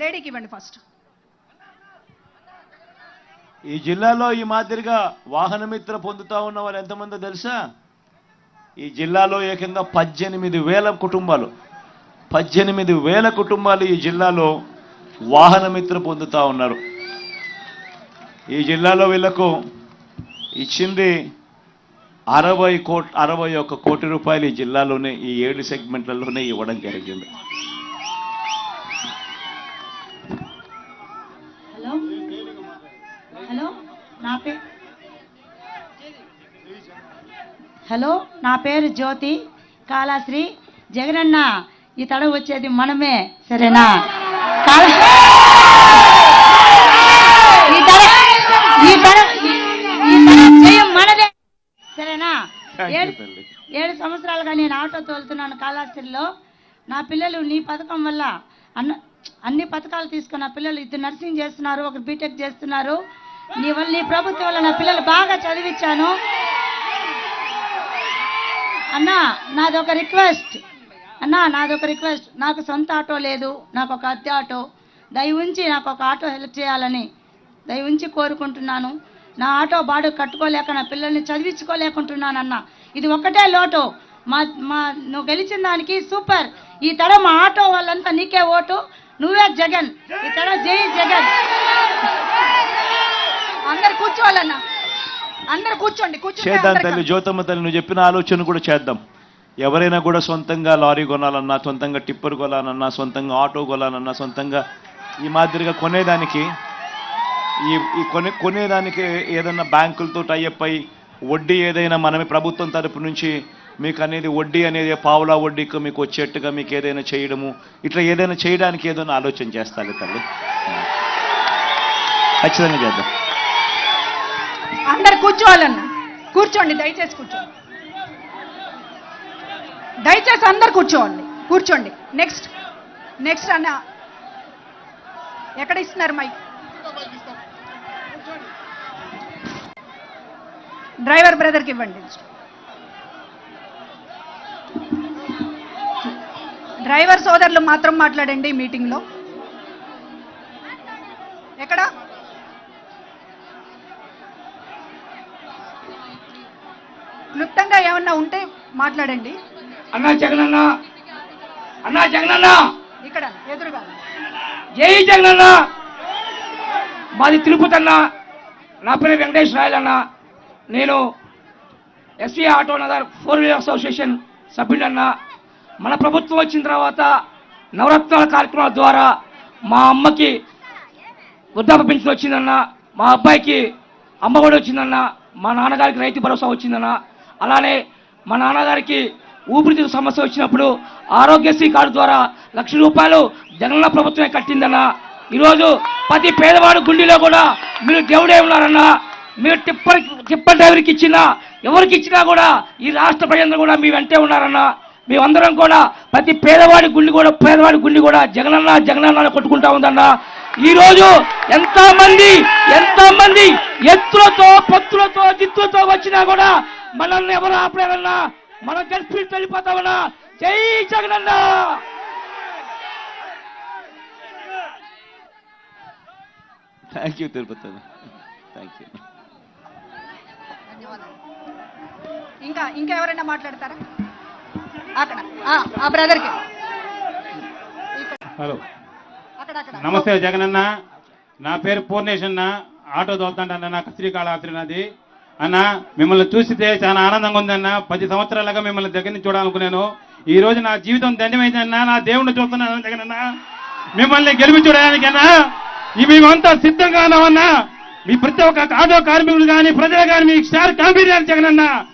లేడీకి ఇవ్వండి ఫస్ట్ ఈ జిల్లాలో ఈ మాదిరిగా వాహన మిత్ర పొందుతా ఉన్న వాళ్ళు ఎంతమందో తెలుసా? ఈ జిల్లాలో ఏకంగా పద్దెనిమిది వేల కుటుంబాలు. పద్దెనిమిది వేల కుటుంబాలు ఈ జిల్లాలో వాహన మిత్ర పొందుతా ఉన్నారు. ఈ జిల్లాలో వీళ్ళకు ఇచ్చింది అరవై కోట్ అరవై ఒక్క కోటి రూపాయలు ఈ జిల్లాలోనే ఈ ఏడు సెగ్మెంట్లలోనే ఇవ్వడం జరిగింది హలో హలో నా పేరు హలో నా పేరు జ్యోతి. కాళాశ్రీ. జగనన్న ఈ తడవ వచ్చేది మనమే సరేనా? మనదే. సరేనా? ఏడు. ఏడు సంవత్సరాలుగా నేను ఆటో తోలుతున్నాను కాళాస్త్రిలో నా పిల్లలు నీ పథకం వల్ల అన్న అన్ని పథకాలు తీసుకున్న నా పిల్లలు ఇద్దరు నర్సింగ్ చేస్తున్నారు ఒకరు బీటెక్ చేస్తున్నారు. నీ వల్ల నీ ప్రభుత్వం వల్ల నా పిల్లలు బాగా చదివించాను అన్నా నాదొక రిక్వెస్ట్. అన్నా నాదొక రిక్వెస్ట్. నాకు సొంత ఆటో లేదు నాకు ఒక అద్దె ఆటో. దయ ఉంచి నాకు ఒక ఆటో హెల్ప్ చేయాలని దయ ఉంచి కోరుకుంటున్నాను. నా ఆటో బాడు కట్టుకోలేక నా పిల్లల్ని చదివించుకోలేకుంటున్నానన్న ఇది ఒక్కటే లోటు. మా మా నువ్వు గెలిచిన దానికి సూపర్. ఈ తర మా ఆటో వాళ్ళంతా నీకే ఓటు. నువ్వే జగన్. ఈ తడ జై జగన్. అందరు కూర్చోవాలన్నా. అందరు కూర్చోండి కూర్చోండి చేద్దాం తల్లి జ్యోతమ్మ తల్లి నువ్వు చెప్పిన ఆలోచన కూడా చేద్దాం. ఎవరైనా కూడా సొంతంగా లారీ కొనాలన్నా సొంతంగా టిప్పర్ కొనాలన్నా సొంతంగా ఆటో కొనాలన్నా సొంతంగా ఈ మాదిరిగా కొనేదానికి ఈ ఈ కొనే కొనేదానికి ఏదైనా బ్యాంకులతో టైఅప్ అయి వడ్డీ ఏదైనా మనమే ప్రభుత్వం తరపు నుంచి మీకు అనేది వడ్డీ అనేది పావులా వడ్డీకి మీకు వచ్చేట్టుగా మీకు ఏదైనా చేయడము ఇట్లా ఏదైనా చేయడానికి ఏదైనా ఆలోచన చేస్తాలి తల్లి. ఖచ్చితంగా చేద్దాం. అందరు కూర్చోవాలన్న. కూర్చోండి దయచేసి కూర్చోండి. దయచేసి అందరు కూర్చోండి. కూర్చోండి. నెక్స్ట్ నెక్స్ట్ అన్న. ఎక్కడ ఇస్తున్నారు మైక్ డ్రైవర్ బ్రదర్కి ఇవ్వండి. డ్రైవర్ సోదరులు మాత్రం మాట్లాడండి మీటింగ్లో ఎక్కడ? క్లుప్తంగా ఏమన్నా ఉంటే మాట్లాడండి. అన్నా జగనన్న. అన్నా జగనన్న. ఇక్కడ ఎదురుగా. జై జగనన్న. మాది తిరుపతి అన్న. నా పేరు వెంకటేష్ రాయల్ అన్న. నేను SC auto Nagar four wheeler association సభ్యుడన్న మన ప్రభుత్వం వచ్చిన తర్వాత నవరత్నాల కార్యక్రమాల ద్వారా మా అమ్మకి వృద్ధాప్య పెన్షన్ వచ్చిందన్న. మా అబ్బాయికి అమ్మఒడి వచ్చిందన్న. మా నాన్నగారికి రైతు భరోసా వచ్చిందన్న. అలానే మా నాన్నగారికి ఊపిరితిత్తు సమస్య వచ్చినప్పుడు ఆరోగ్యశ్రీ కార్డు ద్వారా లక్ష రూపాయలు జగనన్న ప్రభుత్వమే కట్టిందన్న. ఈరోజు ప్రతి పేదవాడు గుండెలో కూడా మీరు దేవుడే ఉన్నారన్న. మీరు టిప్పర్ టిప్పర్ డ్రైవర్కి ఇచ్చినా ఎవరికి ఇచ్చినా కూడా ఈ రాష్ట్ర ప్రజలందరూ కూడా మీ వెంటే ఉన్నారన్న. మేమందరం కూడా ప్రతి పేదవాడి గుండె కూడా పేదవాడి గుండె కూడా జగనన్న జగనన్న కొట్టుకుంటా ఉందన్న. ఈరోజు ఎంతమంది ఎంతమంది ఎత్తులతో పొత్తులతో జిత్తులతో వచ్చినా కూడా మనల్ని ఎవరు ఆపలేరన్నా? మనం గెలిపి వెళ్ళిపోతామన్నా? జై Jagananna! Thank you Tirupati thank you ఇంకా ఇంకా ఎవరైనా మాట్లాడతారా? అక్కడ ఆ, ఆ బ్రదర్కి. హలో. అక్కడ అక్కడ. నమస్తే జగనన్న. నా పేరు పూర్ణేష్ అన్న. ఆటో తోలుతాంటన్న నా శ్రీకాళహస్త్రి నాది అన్న మిమ్మల్ని చూస్తే చాలా ఆనందంగా ఉందన్న. పది సంవత్సరాలుగా మిమ్మల్ని దగ్గర నుంచి చూడాలనుకున్నాను. ఈ రోజు నా జీవితం దండమైందన్న నా దేవుణ్ణి చూస్తున్నాను జగనన్న. మిమ్మల్ని గెలిపి చూడడానికన్నా మేమంతా సిద్ధంగా ఉన్నామన్నా మీ ప్రతి ఒక్క ఆటో కార్మికులు కానీ ప్రజలు కానీ మీ స్టార్ కాంపీనియర్ జగనన్న.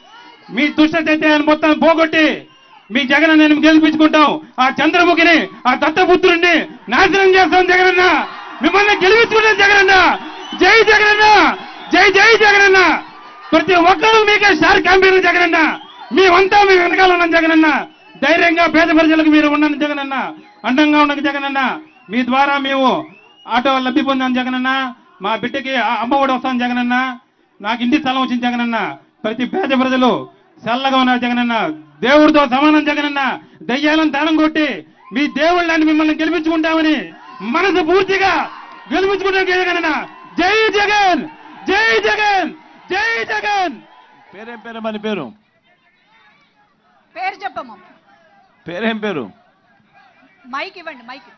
మీ దుష్ట చైతన్యాన్ని మొత్తం పోగొట్టి మీ జగన్ నేను గెలిపించుకుంటాం. ఆ చంద్రముఖిని ఆ దత్తపుత్రుడిని నాశనం చేస్తాం జగనన్న. మిమ్మల్ని గెలిపించుకుంటాం జగనన్న. జై జగనన్న. జై జై జగనన్న. ప్రతి ఒక్కరూ మీకే స్టార్ క్యాంపెయిన్ జగనన్న. మేమంతా మీ వెనకాల ఉన్నాం జగనన్న. ధైర్యంగా పేద ప్రజలకు మీరు ఉండండి జగనన్న. అండంగా ఉండండి జగనన్న. మీ ద్వారా మేము ఆటో లబ్ధి పొందాం జగనన్న. మా బిడ్డకి ఆ- అమ్మఒడి వస్తాం జగనన్న. నాకు ఇంటి స్థలం వచ్చింది జగనన్న. ప్రతి పేద ప్రజలు చల్లగా ఉన్నారు జగనన్న. దేవుడితో సమానం జగనన్న. దయ్యాలను దానం కొట్టి మీ దేవుళ్ళని మిమ్మల్ని గెలిపించుకుంటామని మనసు పూర్తిగా గెలిపించుకుంటాం జగనన్న. జై జగన్! జై జగన్! జగన్! పేరేం పేరు మన పేరు? పేరు చెప్పమ్మా. పేరేం పేరు? మైక్ ఇవ్వండి mike.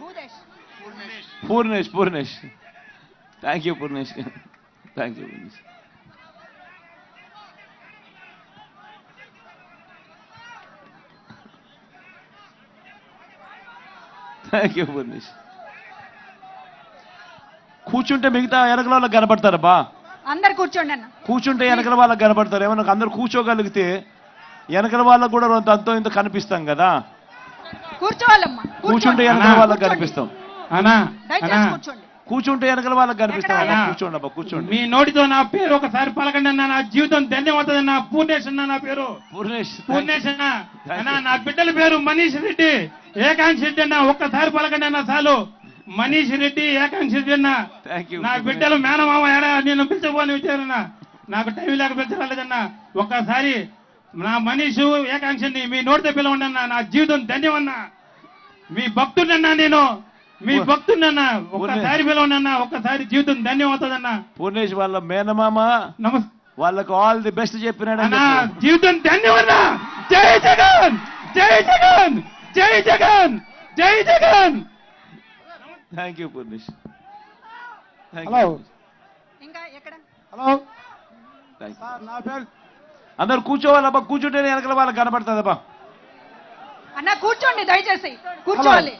Bhudesh. Purnesh Purnesh. Thank you Purnesh. Thank you Purnesh. Thank you Purnesh. కూర్చుంటే మిగతా వెనకల వాళ్ళకి కనపడతారబ్బా. అందరు కూర్చోండి అన్న. కూర్చుంటే వెనకల వాళ్ళకి కనపడతారు. ఏమన్నా అందరు కూర్చోగలిగితే వెనకల వాళ్ళకు కూడా కొంత అంతో ఇంత కనిపిస్తాం కదా. కూర్చోవాలమ్మా. కూర్చుంటే వెనకల. వాళ్ళకి కనిపిస్తాం. అన్నా దయచేసి అన్నా. కూర్చోండి. కూర్చుంటే వెనకల వాళ్ళకి కనిపిస్తాం. కూర్చోండి అబ్బా కూర్చోండి. మీ నోటితో నా పేరు ఒకసారి పలకండి అన్న నా జీవితం ధన్యమవుతుంది అన్న పూర్ణేష్ అన్న నా పేరు. పూర్ణేష్ పూర్ణేష్ అన్న. అన్న నా బిడ్డల పేరు మనీష్ రెడ్డి ఏకాంక్ష రెడ్డి అన్న. ఒక్కసారి పలకండి అన్న చాలు. మనీష్ రెడ్డి ఏకాంక్ష నా బిడ్డలు మేనమామ ఏడా నేను పిలిచబోని వచ్చారన్న నాకు టైం లేక పిలిచరాలేదన్న ఒక్కసారి నా మనీషు ఏకాంక్షని మీ నోటితో పిలవండి అన్న నా జీవితం ధన్యమన్నా. మీ భక్తుడన్నా నేను. మీ భక్తుడన్నా. ఒక్కసారి పిలవండి అన్న ఒక్కసారి జీవితం ధన్యమవుతుందన్న. పూర్ణేష్ వాళ్ళ మేనమామ నమస్తే వాళ్ళకు ఆల్ ది బెస్ట్ చెప్పినాడు జీవితం ధన్యమన్నా. జై జగన్! జై జగన్! జై జగన్! జై Jagan! Thank you Purnesh hello. ఇంకా ఎక్కడ? హలో నా పేరు అందరు కూర్చోవాలబ్బా కూర్చుంటేనే వెనకల వాళ్ళకి కనపడుతుందబ్బా. అన్న కూర్చోండి దయచేసి. కూర్చోవాలి.